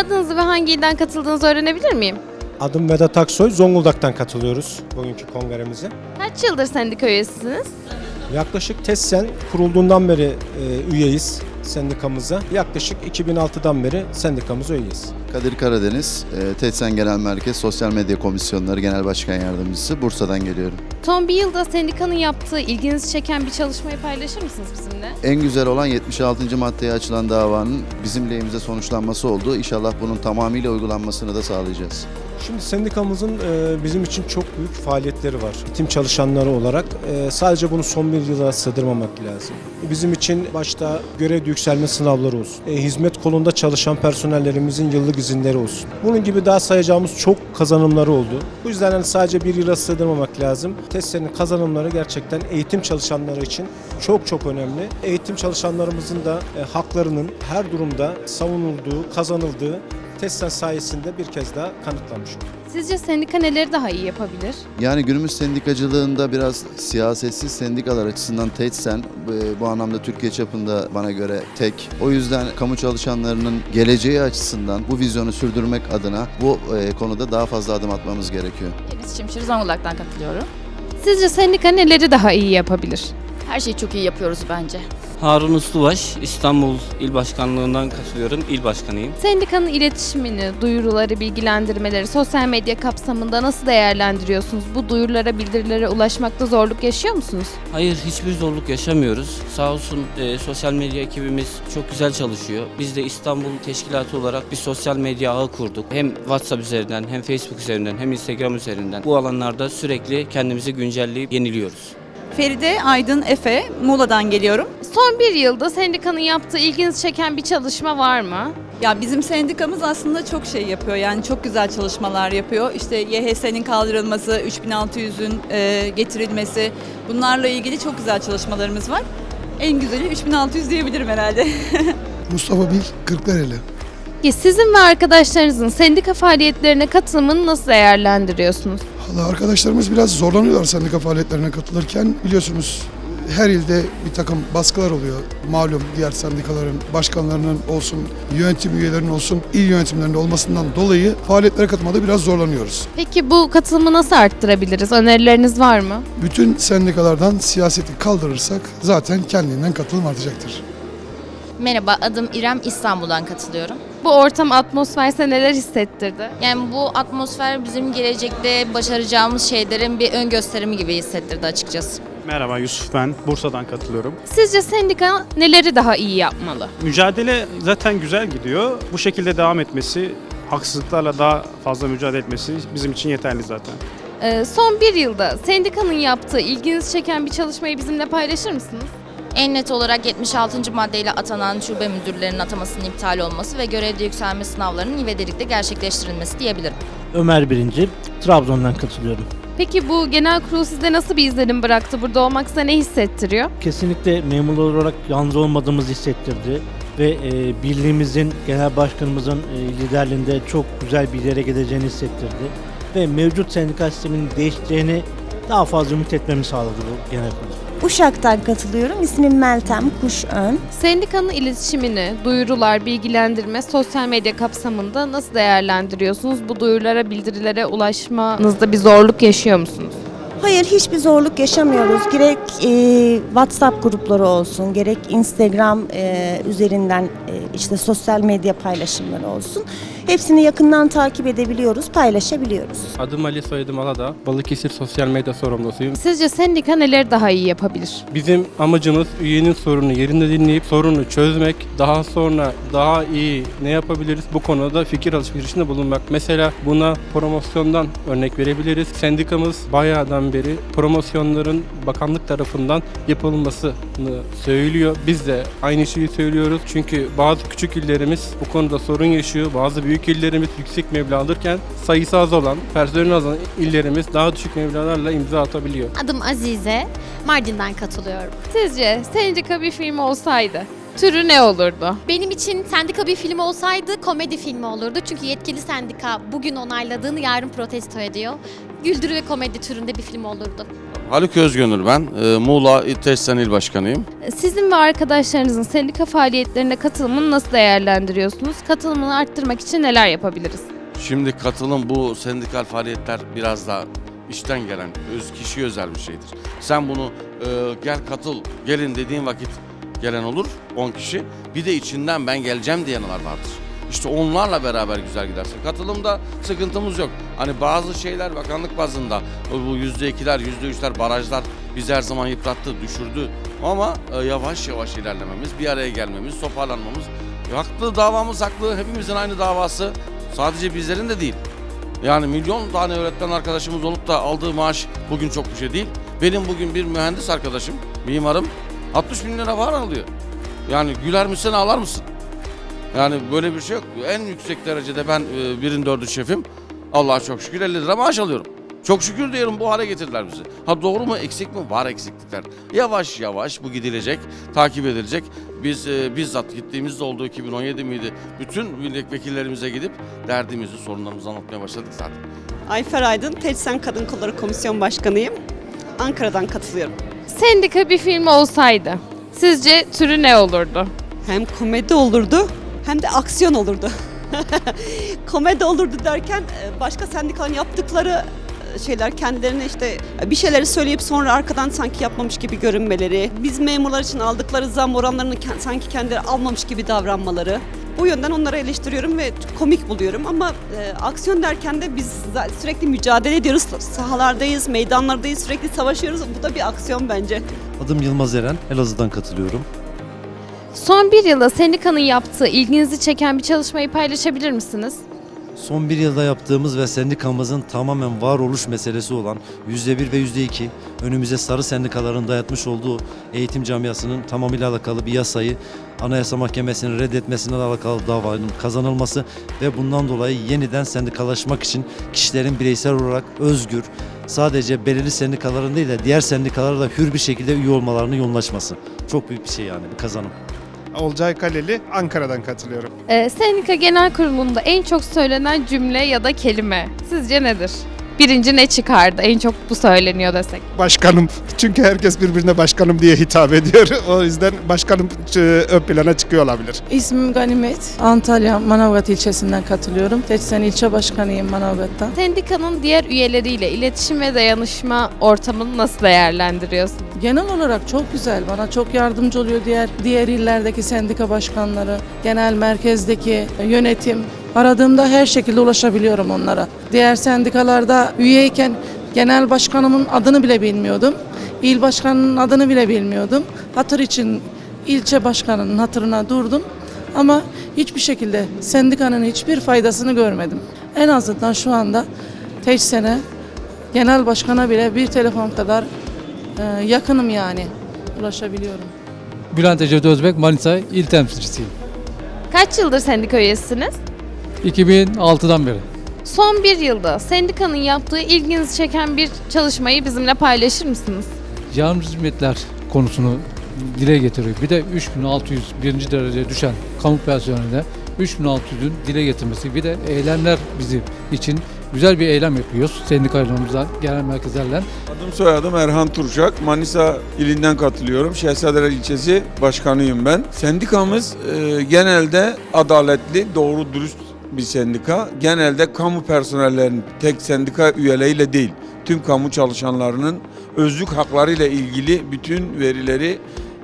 Adınızı ve hangi ilden katıldığınızı öğrenebilir miyim? Adım Vedat Aksoy, Zonguldak'tan katılıyoruz bugünkü kongremize. Kaç yıldır sendika üyesisiniz? Yaklaşık TESSEN kurulduğundan beri e, üyeyiz sendikamıza. Yaklaşık 2006'dan beri sendikamıza üyeyiz. Kadir Karadeniz, e, TETSEN Genel Merkez Sosyal Medya Komisyonları Genel Başkan Yardımcısı. Bursa'dan geliyorum. Son bir yılda sendikanın yaptığı ilginizi çeken bir çalışmayı paylaşır mısınız bizimle? En güzel olan 76. maddeye açılan davanın bizim lehimize sonuçlanması oldu. İnşallah bunun tamamıyla uygulanmasını da sağlayacağız. Şimdi sendikamızın e, bizim için çok büyük faaliyetleri var. Tim çalışanları olarak e, sadece bunu son bir yıla sığdırmamak lazım. Bizim için başta görev yükselme sınavları olsun. e, hizmet kolunda çalışan personellerimizin yıllık izinleri olsun. Bunun gibi daha sayacağımız çok kazanımları oldu. Bu yüzden hani sadece bir yıla sığdırmamak lazım. TESS'lerin kazanımları gerçekten eğitim çalışanları için çok çok önemli. Eğitim çalışanlarımızın da e, haklarının her durumda savunulduğu, kazanıldığı TESSEN sayesinde bir kez daha kanıtlanmış oldu. Sizce sendika neleri daha iyi yapabilir? Yani günümüz sendikacılığında biraz siyasetsiz sendikalar açısından TETSEN e, bu anlamda Türkiye çapında bana göre tek. O yüzden kamu çalışanlarının geleceği açısından bu vizyonu sürdürmek adına bu e, konuda daha fazla adım atmamız gerekiyor. Deniz Çimşir Zonguldak'tan katılıyorum. Sizce sendika neleri daha iyi yapabilir? Her şeyi çok iyi yapıyoruz bence. Harun Uslubaş, İstanbul İl Başkanlığından katılıyorum. İl Başkanıyım. Sendikanın iletişimini, duyuruları, bilgilendirmeleri sosyal medya kapsamında nasıl değerlendiriyorsunuz? Bu duyurulara, bildirilere ulaşmakta zorluk yaşıyor musunuz? Hayır, hiçbir zorluk yaşamıyoruz. Sağ olsun e, sosyal medya ekibimiz çok güzel çalışıyor. Biz de İstanbul Teşkilatı olarak bir sosyal medya ağı kurduk. Hem WhatsApp üzerinden, hem Facebook üzerinden, hem Instagram üzerinden. Bu alanlarda sürekli kendimizi güncelleyip yeniliyoruz. Feride Aydın Efe, Muğla'dan geliyorum. Son bir yılda sendikanın yaptığı ilginizi çeken bir çalışma var mı? Ya bizim sendikamız aslında çok şey yapıyor yani çok güzel çalışmalar yapıyor. İşte YHS'nin kaldırılması, 3600'ün e, getirilmesi bunlarla ilgili çok güzel çalışmalarımız var. En güzeli 3600 diyebilirim herhalde. Mustafa Bil Kırklareli. Ki sizin ve arkadaşlarınızın sendika faaliyetlerine katılımını nasıl değerlendiriyorsunuz? Valla arkadaşlarımız biraz zorlanıyorlar sendika faaliyetlerine katılırken. Biliyorsunuz her ilde bir takım baskılar oluyor. Malum diğer sendikaların başkanlarının olsun, yönetim üyelerinin olsun, il yönetimlerinde olmasından dolayı faaliyetlere katılmada biraz zorlanıyoruz. Peki bu katılımı nasıl arttırabiliriz? Önerileriniz var mı? Bütün sendikalardan siyaseti kaldırırsak zaten kendinden katılım artacaktır. Merhaba, adım İrem İstanbul'dan katılıyorum. Bu ortam atmosfer size neler hissettirdi? Yani bu atmosfer bizim gelecekte başaracağımız şeylerin bir ön gösterimi gibi hissettirdi açıkçası. Merhaba Yusuf ben. Bursa'dan katılıyorum. Sizce sendika neleri daha iyi yapmalı? Mücadele zaten güzel gidiyor. Bu şekilde devam etmesi, haksızlıklarla daha fazla mücadele etmesi bizim için yeterli zaten. Ee, son bir yılda sendikanın yaptığı ilginizi çeken bir çalışmayı bizimle paylaşır mısınız? En net olarak 76. maddeyle atanan şube müdürlerinin atamasının iptal olması ve görevde yükselme sınavlarının ivedilikte gerçekleştirilmesi diyebilirim. Ömer Birinci, Trabzon'dan katılıyorum. Peki bu genel kurul sizde nasıl bir izlenim bıraktı? Burada olmak size ne hissettiriyor? Kesinlikle memurlar olarak yalnız olmadığımızı hissettirdi ve e, birliğimizin, genel başkanımızın e, liderliğinde çok güzel bir yere gideceğini hissettirdi. Ve mevcut sendikal sistemin değişeceğini daha fazla ümit etmemi sağladı bu genel kurul. Uşak'tan katılıyorum. İsmim Meltem Kuşön. Sendikanın iletişimini, duyurular, bilgilendirme, sosyal medya kapsamında nasıl değerlendiriyorsunuz? Bu duyurulara, bildirilere ulaşmanızda bir zorluk yaşıyor musunuz? Hayır hiçbir zorluk yaşamıyoruz. Gerek e, WhatsApp grupları olsun, gerek Instagram e, üzerinden e, işte sosyal medya paylaşımları olsun. Hepsini yakından takip edebiliyoruz, paylaşabiliyoruz. Adım Ali soyadım Alada. Balıkesir sosyal medya sorumlusuyum. Sizce sendika neleri daha iyi yapabilir? Bizim amacımız üyenin sorunu yerinde dinleyip sorunu çözmek. Daha sonra daha iyi ne yapabiliriz? Bu konuda fikir alışverişinde bulunmak. Mesela buna promosyondan örnek verebiliriz. Sendikamız bayağıdan beri promosyonların bakanlık tarafından yapılmasını söylüyor. Biz de aynı şeyi söylüyoruz. Çünkü bazı küçük illerimiz bu konuda sorun yaşıyor. Bazı büyük illerimiz yüksek meblağ alırken sayısı az olan, personeli az olan illerimiz daha düşük meblağlarla imza atabiliyor. Adım Azize, Mardin'den katılıyorum. Sizce sendika bir film olsaydı türü ne olurdu? Benim için sendika bir film olsaydı komedi filmi olurdu. Çünkü yetkili sendika bugün onayladığını yarın protesto ediyor. Güldürü ve komedi türünde bir film olurdu. Haluk Özgönül ben. Ee, Muğla İTES'ten il başkanıyım. Sizin ve arkadaşlarınızın sendika faaliyetlerine katılımını nasıl değerlendiriyorsunuz? Katılımını arttırmak için neler yapabiliriz? Şimdi katılım bu sendikal faaliyetler biraz daha işten gelen, öz kişi özel bir şeydir. Sen bunu e, gel katıl, gelin dediğin vakit gelen olur 10 kişi. Bir de içinden ben geleceğim diyenler vardır. İşte onlarla beraber güzel gidersin. Katılımda sıkıntımız yok. Hani bazı şeyler bakanlık bazında bu yüzde ikiler, yüzde üçler, barajlar bizi her zaman yıprattı, düşürdü. Ama e, yavaş yavaş ilerlememiz, bir araya gelmemiz, toparlanmamız. Haklı davamız haklı, hepimizin aynı davası. Sadece bizlerin de değil. Yani milyon tane öğretmen arkadaşımız olup da aldığı maaş bugün çok bir şey değil. Benim bugün bir mühendis arkadaşım, mimarım 60 bin lira var alıyor. Yani güler misin ağlar mısın? Yani böyle bir şey yok. En yüksek derecede ben e, birin dördü şefim. Allah'a çok şükür 50 lira maaş alıyorum. Çok şükür diyorum bu hale getirdiler bizi. Ha doğru mu eksik mi? Var eksiklikler. Yavaş yavaş bu gidilecek, takip edilecek. Biz e, bizzat gittiğimizde oldu 2017 miydi? Bütün milletvekillerimize gidip derdimizi, sorunlarımızı anlatmaya başladık zaten. Ayfer Aydın, Teçsen Kadın Kolları Komisyon Başkanıyım. Ankara'dan katılıyorum. Sendika bir film olsaydı sizce türü ne olurdu? Hem komedi olurdu hem de aksiyon olurdu. komedi olurdu derken e, başka sendikaların yaptıkları e, şeyler kendilerine işte bir şeyleri söyleyip sonra arkadan sanki yapmamış gibi görünmeleri, biz memurlar için aldıkları zam oranlarını sanki kendileri almamış gibi davranmaları. Bu yönden onları eleştiriyorum ve komik buluyorum ama e, aksiyon derken de biz sürekli mücadele ediyoruz. Sahalardayız, meydanlardayız, sürekli savaşıyoruz. Bu da bir aksiyon bence. Adım Yılmaz Eren, Elazığ'dan katılıyorum. Son bir yılda sendikanın yaptığı ilginizi çeken bir çalışmayı paylaşabilir misiniz? Son bir yılda yaptığımız ve sendikamızın tamamen varoluş meselesi olan %1 ve %2 önümüze sarı sendikaların dayatmış olduğu eğitim camiasının tamamıyla alakalı bir yasayı Anayasa Mahkemesi'nin reddetmesinden alakalı davanın kazanılması ve bundan dolayı yeniden sendikalaşmak için kişilerin bireysel olarak özgür, sadece belirli sendikaların değil de diğer sendikalara da hür bir şekilde üye olmalarını yollaşması. Çok büyük bir şey yani bir kazanım. Olcay Kaleli, Ankara'dan katılıyorum. Ee, Sendika Genel Kurulu'nda en çok söylenen cümle ya da kelime sizce nedir? Birinci ne çıkardı? En çok bu söyleniyor desek. Başkanım. Çünkü herkes birbirine başkanım diye hitap ediyor. O yüzden başkanım e, ön plana çıkıyor olabilir. İsmim Ganimet. Antalya Manavgat ilçesinden katılıyorum. Teçsen ilçe başkanıyım Manavgat'ta. Sendikanın diğer üyeleriyle iletişim ve dayanışma ortamını nasıl değerlendiriyorsun? Genel olarak çok güzel. Bana çok yardımcı oluyor diğer diğer illerdeki sendika başkanları, genel merkezdeki yönetim. Aradığımda her şekilde ulaşabiliyorum onlara. Diğer sendikalarda üyeyken genel başkanımın adını bile bilmiyordum. İl başkanının adını bile bilmiyordum. Hatır için ilçe başkanının hatırına durdum. Ama hiçbir şekilde sendikanın hiçbir faydasını görmedim. En azından şu anda Teçsen'e genel başkana bile bir telefon kadar ee, yakınım yani. Ulaşabiliyorum. Bülent Ecevit Özbek, Manisa il temsilcisiyim. Kaç yıldır sendika üyesiniz? 2006'dan beri. Son bir yılda sendikanın yaptığı ilginizi çeken bir çalışmayı bizimle paylaşır mısınız? Yalnız hizmetler konusunu dile getiriyor. Bir de 3600 birinci dereceye düşen kamu personeline 3600'ün dile getirmesi. Bir de eylemler bizim için güzel bir eylem yapıyoruz. Sendikalarımızla, genel merkezlerle. Adım soyadım Erhan Turcak. Manisa ilinden katılıyorum. Şehzadeler ilçesi başkanıyım ben. Sendikamız e, genelde adaletli, doğru dürüst bir sendika. Genelde kamu personellerinin tek sendika üyeleriyle değil, tüm kamu çalışanlarının özlük haklarıyla ilgili bütün verileri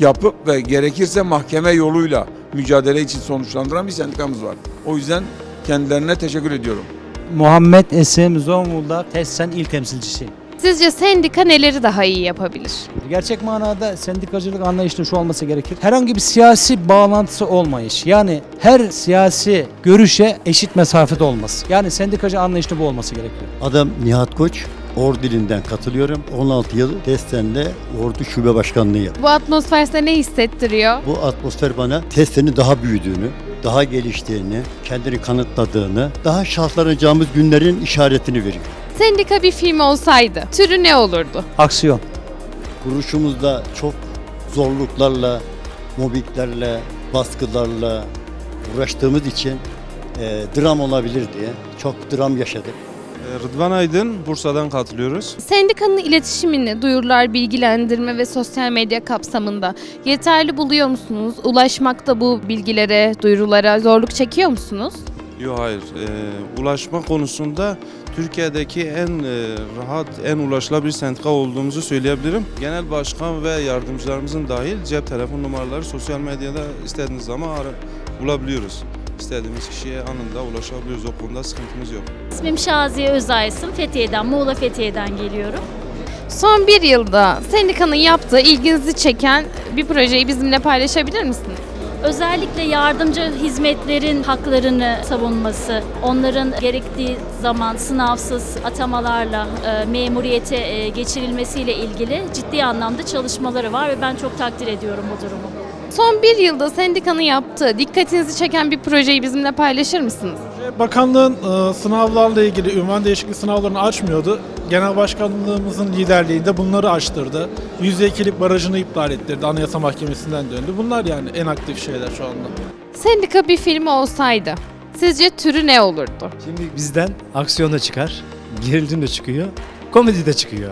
yapıp ve gerekirse mahkeme yoluyla mücadele için sonuçlandıran bir sendikamız var. O yüzden kendilerine teşekkür ediyorum. Muhammed Esim Zonguldak Tessen il temsilcisi. Sizce sendika neleri daha iyi yapabilir? Gerçek manada sendikacılık anlayışının şu olması gerekir. Herhangi bir siyasi bağlantısı olmayış. Yani her siyasi görüşe eşit mesafede olması. Yani sendikacı anlayışının bu olması gerekiyor. Adım Nihat Koç. Ordu dilinden katılıyorum. 16 yıl Testen'de Ordu Şube Başkanlığı yaptım. Bu atmosfer size ne hissettiriyor? Bu atmosfer bana Testen'in daha büyüdüğünü, daha geliştiğini, kendini kanıtladığını, daha şahlanacağımız günlerin işaretini veriyor. Sendika bir film olsaydı türü ne olurdu? Aksiyon. Kuruluşumuzda çok zorluklarla, mobbinglerle, baskılarla uğraştığımız için e, dram olabilir diye çok dram yaşadık. Rıdvan Aydın, Bursa'dan katılıyoruz. Sendikanın iletişimini, duyurular, bilgilendirme ve sosyal medya kapsamında yeterli buluyor musunuz? Ulaşmakta bu bilgilere, duyurulara zorluk çekiyor musunuz? Yok hayır, e, ulaşma konusunda Türkiye'deki en e, rahat, en ulaşılabilir sendika olduğumuzu söyleyebilirim. Genel başkan ve yardımcılarımızın dahil cep telefon numaraları sosyal medyada istediğiniz zaman ara, bulabiliyoruz. İstediğimiz kişiye anında ulaşabiliyoruz. O konuda sıkıntımız yok. İsmim Şaziye Özaysın. Fethiye'den, Muğla Fethiye'den geliyorum. Son bir yılda sendikanın yaptığı ilginizi çeken bir projeyi bizimle paylaşabilir misiniz? Özellikle yardımcı hizmetlerin haklarını savunması, onların gerektiği zaman sınavsız atamalarla e, memuriyete e, geçirilmesiyle ilgili ciddi anlamda çalışmaları var ve ben çok takdir ediyorum bu durumu. Son bir yılda sendikanın yaptığı dikkatinizi çeken bir projeyi bizimle paylaşır mısınız? Bakanlığın e, sınavlarla ilgili ünvan değişikliği sınavlarını açmıyordu. Genel Başkanlığımızın liderliğinde bunları açtırdı. %2'lik barajını iptal ettirdi. Anayasa Mahkemesi'nden döndü. Bunlar yani en aktif şeyler şu anda. Sendika bir film olsaydı sizce türü ne olurdu? Şimdi bizden aksiyon da çıkar, gerilim de çıkıyor, komedi de çıkıyor.